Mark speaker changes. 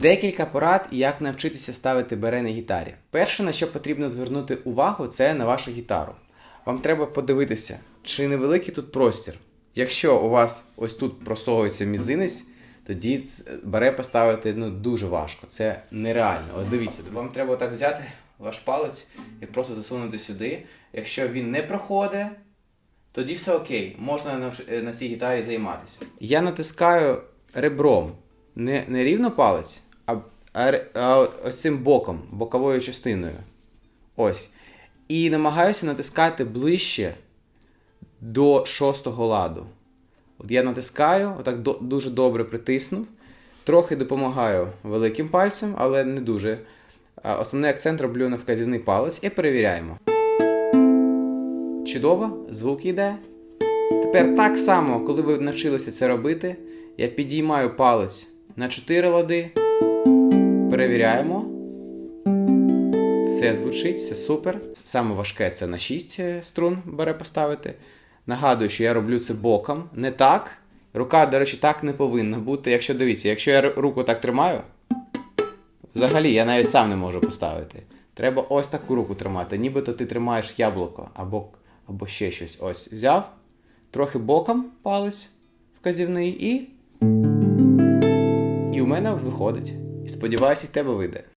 Speaker 1: Декілька порад, як навчитися ставити бере на гітарі. Перше, на що потрібно звернути увагу, це на вашу гітару. Вам треба подивитися, чи невеликий тут простір. Якщо у вас ось тут просовується мізинець, тоді бере поставити ну, дуже важко. Це нереально. От дивіться, вам треба так взяти ваш палець і просто засунути сюди. Якщо він не проходить, тоді все окей, можна е, на цій гітарі займатися. Я натискаю ребром, не, не рівно палець, ось цим боком, боковою частиною. Ось. І намагаюся натискати ближче до шостого ладу. От я натискаю, отак до, дуже добре притиснув. Трохи допомагаю великим пальцем, але не дуже. Основний акцент роблю на вказівний палець і перевіряємо. Чудово, звук йде. Тепер так само, коли ви навчилися це робити, я підіймаю палець на 4 лади, перевіряємо. Все звучить, все супер. Саме важке це на 6 струн бере поставити. Нагадую, що я роблю це боком, не так. Рука, до речі, так не повинна бути. Якщо дивіться, якщо я руку так тримаю, взагалі я навіть сам не можу поставити. Треба ось таку руку тримати, нібито ти тримаєш яблуко або, або ще щось. Ось взяв, трохи боком палець вказівний і. І у мене виходить. І сподіваюся, і тебе вийде.